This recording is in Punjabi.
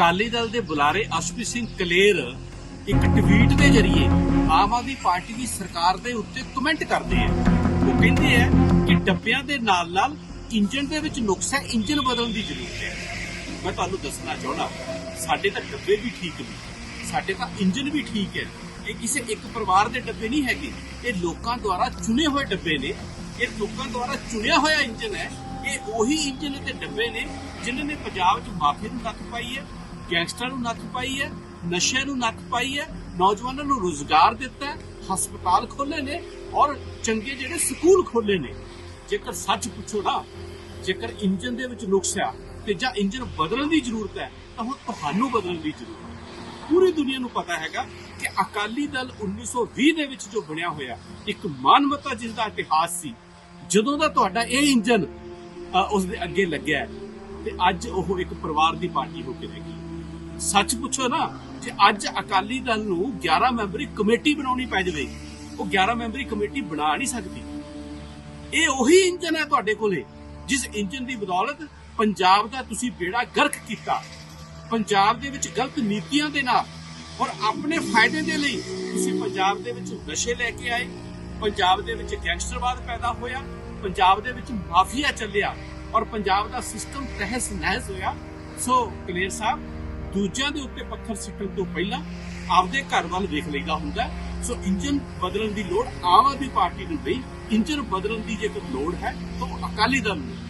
ਅਕਾਲੀ ਦਲ ਦੇ ਬੁਲਾਰੇ ਅਸ਼ਪੀ ਸਿੰਘ ਕਲੇਰ ਇੱਕ ਟਵੀਟ ਦੇ ਜ਼ਰੀਏ ਆਮ ਆਦਮੀ ਪਾਰਟੀ ਦੀ ਸਰਕਾਰ ਦੇ ਉੱਤੇ ਕਮੈਂਟ ਕਰਦੇ ਆ। ਉਹ ਕਹਿੰਦੇ ਆ ਕਿ ਡੱਬਿਆਂ ਦੇ ਨਾਲ ਨਾਲ ਇੰਜਨ ਦੇ ਵਿੱਚ ਨੁਕਸ ਹੈ ਇੰਜਨ ਬਦਲਣ ਦੀ ਜ਼ਰੂਰਤ ਹੈ। ਮੈਂ ਤੁਹਾਨੂੰ ਦੱਸਣਾ ਚਾਹੁੰਦਾ, ਸਾਡੇ ਤਾਂ ਡੱਬੇ ਵੀ ਠੀਕ ਨੇ, ਸਾਡੇ ਤਾਂ ਇੰਜਨ ਵੀ ਠੀਕ ਹੈ। ਇਹ ਕਿਸੇ ਇੱਕ ਪਰਿਵਾਰ ਦੇ ਡੱਬੇ ਨਹੀਂ ਹੈਗੇ। ਇਹ ਲੋਕਾਂ ਦੁਆਰਾ ਚੁਣੇ ਹੋਏ ਡੱਬੇ ਨੇ। ਇਹ ਲੋਕਾਂ ਦੁਆਰਾ ਚੁਣਿਆ ਹੋਇਆ ਇੰਜਨ ਹੈ। ਇਹ ਉਹੀ ਇੰਜਨ ਤੇ ਡੱਬੇ ਨੇ ਜਿਨ੍ਹਾਂ ਨੇ ਪੰਜਾਬ 'ਚ ਮਾਫੀਆ ਨੂੰ ਨੱਥ ਪਾਈ ਹੈ। ਗੈਂਗਸਟਰਾਂ ਨੂੰ ਨੱਕ ਪਾਈ ਹੈ ਨਸ਼ਿਆਂ ਨੂੰ ਨੱਕ ਪਾਈ ਹੈ ਨੌਜਵਾਨਾਂ ਨੂੰ ਰੋਜ਼ਗਾਰ ਦਿੱਤਾ ਹਸਪਤਾਲ ਖੋਲੇ ਨੇ ਔਰ ਚੰਗੇ ਜਿਹੜੇ ਸਕੂਲ ਖੋਲੇ ਨੇ। ਜੇਕਰ ਸੱਚ ਪੁੱਛੋ ਨਾ ਜੇਕਰ ਇੰਜਨ ਦੇ ਵਿੱਚ ਨੁਕਸ ਆ ਤੇ ਜਾਂ ਇੰਜਨ ਬਦਲਣ ਦੀ ਜ਼ਰੂਰਤ ਹੈ ਤਾਂ ਹੁਣ ਤੁਹਾਨੂੰ ਬਦਲਣ ਦੀ ਜ਼ਰੂਰਤ ਹੈ। ਪੂਰੀ ਦੁਨੀਆ ਨੂੰ ਪਤਾ ਹੈਗਾ ਕਿ ਅਕਾਲੀ ਦਲ 1920 ਦੇ ਵਿੱਚ ਜੋ ਬਣਿਆ ਹੋਇਆ ਇੱਕ ਮਾਨਵਤਾ ਜਿਸ ਦਾ ਇਤਿਹਾਸ ਸੀ ਜਦੋਂ ਦਾ ਤੁਹਾਡਾ ਇਹ ਇੰਜਨ ਅ, ਉਸ ਦੇ ਅੱਗੇ ਲੱਗਿਆ ਹੈ, ਤੇ ਅੱਜ ਉਹ ਇੱਕ ਪਰਿਵਾਰ ਦੀ ਪਾਰਟੀ ਹੋ ਕੇ ਰਹਿ ਗਈ। ਸੱਚ ਪੁੱਛੋ ਨਾ, ਜੇ ਅੱਜ ਅਕਾਲੀ ਦਲ ਨੂੰ 11 ਮੈਂਬਰੀ ਕਮੇਟੀ ਬਣਾਉਣੀ ਪੈ ਜਾਵੇ, ਉਹ 11 ਮੈਂਬਰੀ ਕਮੇਟੀ ਬਣਾ ਨਹੀਂ ਸਕਦੀ। ਇਹ ਉਹੀ ਇੰਜਨ ਹੈ ਤੁਹਾਡੇ ਕੋਲੇ, ਜਿਸ ਇੰਜਨ ਦੀ ਬਦੌਲਤ ਪੰਜਾਬ ਦਾ ਤੁਸੀਂ ਬੇੜਾ ਗਰਕ ਕੀਤਾ। ਪੰਜਾਬ ਦੇ ਵਿੱਚ ਗਲਤ ਨੀਤੀਆਂ ਦੇ ਨਾਲ ਔਰ ਆਪਣੇ ਫਾਇਦੇ ਦੇ ਲਈ ਤੁਸੀਂ ਪੰਜਾਬ ਦੇ ਵਿੱਚ ਨਸ਼ੇ ਲੈ ਕੇ ਆਏ, ਪੰਜਾਬ ਦੇ ਵਿੱਚ ਗੈਂਗਸਟਰਵਾਦ ਪੈਦਾ ਹੋਇਆ, ਪੰਜਾਬ ਦੇ ਵਿੱਚ ਮਾਫੀਆ ਚੱਲਿਆ ਔਰ ਪੰਜਾਬ ਦਾ ਸਿਸਟਮ ਤਹਿਸ ਨਹਿਸ ਹੋਇਆ। ਸੋ ਕਲੀਅਰ ਸਾਹਿਬ ਦੂਜਿਆਂ ਦੇ ਉੱਤੇ ਪੱਥਰ ਸਿੱਟਣ ਤੋਂ ਪਹਿਲਾਂ ਆਪਦੇ ਘਰ ਵੱਲ ਵੇਖ ਲਈਦਾ ਹੁੰਦਾ ਸੋ ਇੰਜਨ ਬਦਲਣ ਦੀ ਲੋੜ ਆਮ ਆਦਮੀ ਪਾਰਟੀ ਨੂੰ ਨਹੀਂ। ਇੰਜਨ ਬਦਲਣ ਦੀ ਜੇਕਰ ਲੋੜ ਹੈ, ਤਾਂ ਅਕਾਲੀ ਦਲ ਨੂੰ।